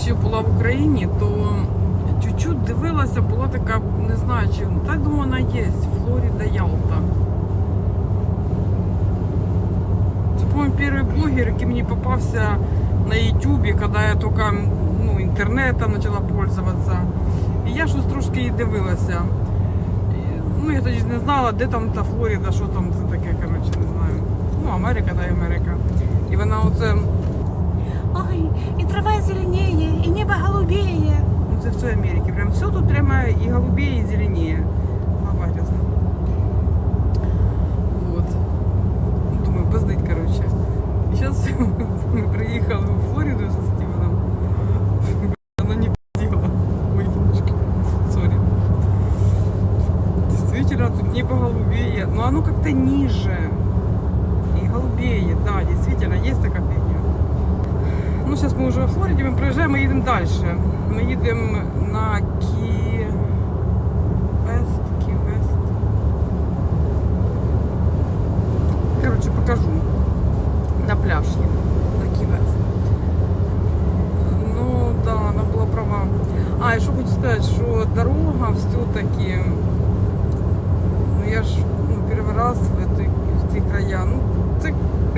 ще була в Україні, то чуть-чуть дивилася, була така, не знаю, чи та думаю, вона є, Флорида Ялта. Це, по-моєму, перший блогер, який мені попався на Ютубі, коли я тільки ну, інтернетом почала пользуватися. І я щось трошки її дивилася. Ну, я тоді не знала, де там та Флорида, що там це таке, коротше, не знаю. Ну, Америка та Америка. І вона оце. Ой, и трава зеленее, и небо голубее. Ну, це все Америки. Прям все тут прямо и голубее, и зеленее. Грязна. Вот. Думаю, поздыть, короче. Сейчас мы приехали в Флориду со Стивеном. Она не пиздила. Ой, немножко. Сори. Действительно, тут небо голубее. Но оно как-то ниже. И голубее, да, действительно, есть такая. Ну, зараз ми вже у Флориді, ми приїжджаємо і їдемо далі. Ми їдемо на Кі... Вест, Кі Вест. Коротше, покажу. На пляж їдемо, на Кі Вест. Ну, да, вона була права. А, і що хочу сказати, що дорога все-таки, ну я ж ну, перший раз в, этой, в ці края, ну, це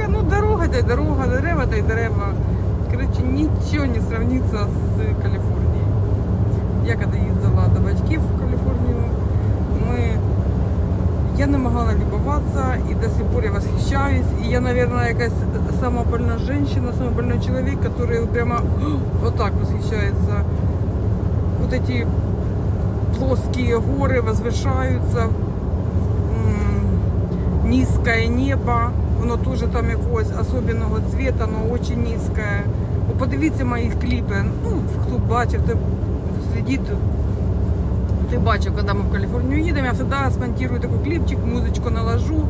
ну, дорога, та й дорога, дерева та й дерева. Короче, ничего не сравнится с Калифорнией. Я когда їздила до батьків в Каліфорнію, ми... я не могла любоваться, и до сих пор я восхищаюсь. И я, наверное, якась самая больная женщина, самый больной человек, который прямо вот так восхищается. Вот эти плоские горы возвышаются, м, низкое небо, воно теж там якогось особливого цвета, но очень низкое. О, подивіться мої кліпи. Ну, хто бачив, хто слідить, ти бачив, коли ми в Каліфорнію їдемо, я завжди смонтирую такий кліпчик, музичку наложу,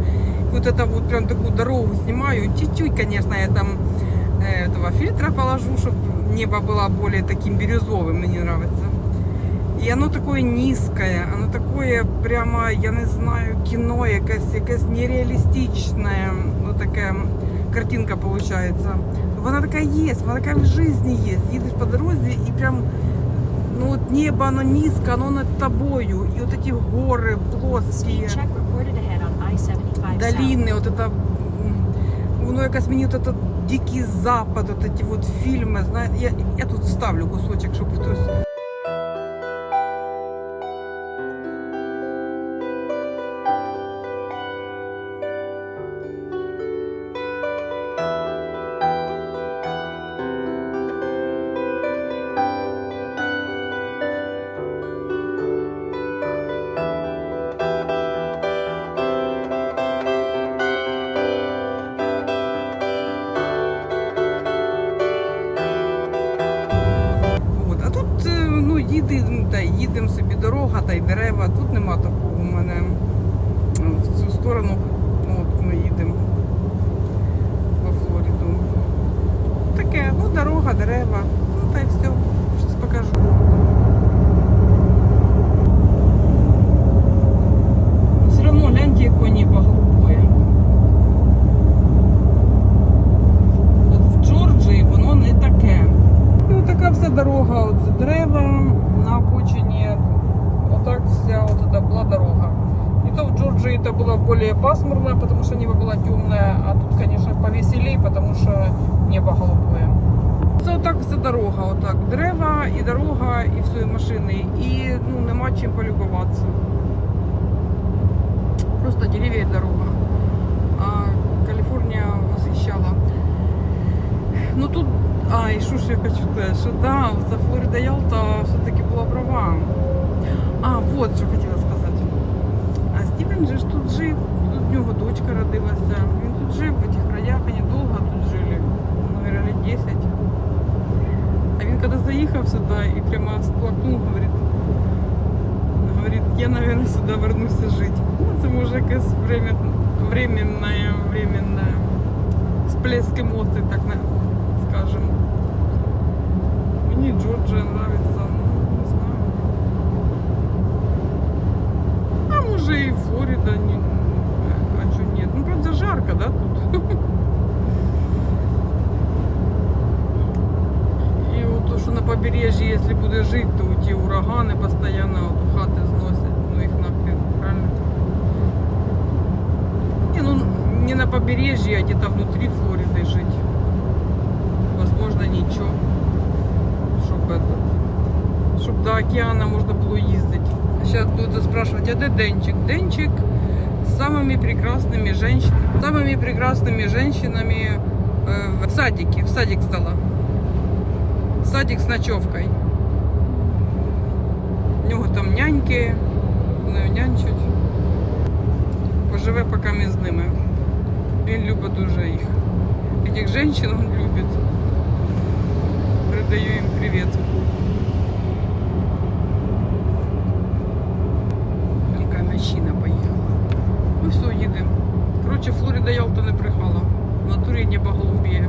і вот это вот прям таку дорогу знімаю. Чуть-чуть, конечно, я там э, этого фильтра положу, чтобы небо было более таким бирюзовым, мне нравится. І воно такое низкое, оно такое прямо, я не знаю, кіно, якесь, якесь нереалістичне, ну таке картинка получается. Вона така є, вона така в житті є. Їдеш по дорозі і прям ну от небо, оно низько, оно над тобою. І от ці гори плоскі, Speed check reported ahead on I-75 долини, от это, м, воно якось мені от этот дикий запад, от эти вот фільми, знаєте, я, я тут ставлю кусочок, щоб хтось Їдемо собі дорога, та й дерева. Тут нема такого у мене в цю сторону. ну, От ми їдемо во Флориду. Таке, ну, дорога, дерева. Ну та й все. то в Джорджии это было более пасмурно, потому что небо было темное, а тут, конечно, повеселей, потому что небо голубое. Це отак вся дорога, отак дерева і дорога, і все, і машини. І ну, нема чим полюбуватися. Просто деревья і дорога. А Каліфорнія восхищала. Ну тут, а, і що ж я хочу сказати, що да, за Флорида Ялта все-таки була права. А, вот що хотіла сказати. А Стівен же ж тут жив, тут в нього дочка родилася. Він тут жив в цих краях, вони довго тут жили. Наверное, лет 10. А він коли заїхав сюди і прямо сплакнув, говорить, говорить, я, наверное, сюди вернуся жити. Ну, це може якесь время, временне, временне всплеск емоцій, так на, скажем. Мені Джорджія нравится, А може і Флорида, не, а что нет? Ну, правда, жарко, да, тут? І от то, що на побережжі побережье, если будешь жить, то у тебя ураганы постоянно вот, хаты сносят, ну их нахрен, правильно? Не, ну не на побережье, а где-то внутри Флориды жить. Возможно, ничего. Чтоб это, чтоб до океана можно было ездить. Сейчас будут спрашивать, а где Денчик? Денчик с самыми прекрасными женщинами, самыми прекрасными женщинами э, в садике, в садик сдала. Садик з ночовкою. У нього там няньки, вони нянчать. Поживе поки ми з ними. Він любить дуже їх. Этих женщин він любить. Передаю їм привіт. Коротше, Флорида Ялта не брехала. В натурі небо голубіє.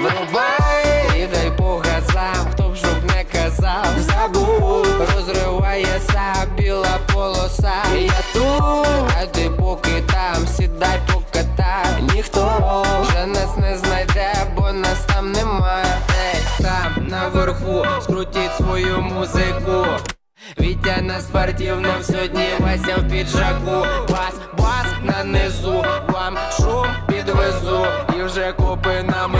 Врубай і дай по газам, хто б щоб не казав, забув, розривається біла полоса. Я тут, а ти поки там, сідай покатай. Ніхто вже нас не знайде, бо нас там немає. Ей, там наверху, скрутіть свою музику. Вітя на спортивному сьогодні Вася в піджаку Бас, бас на низу, вам шум підвезу І вже копи нами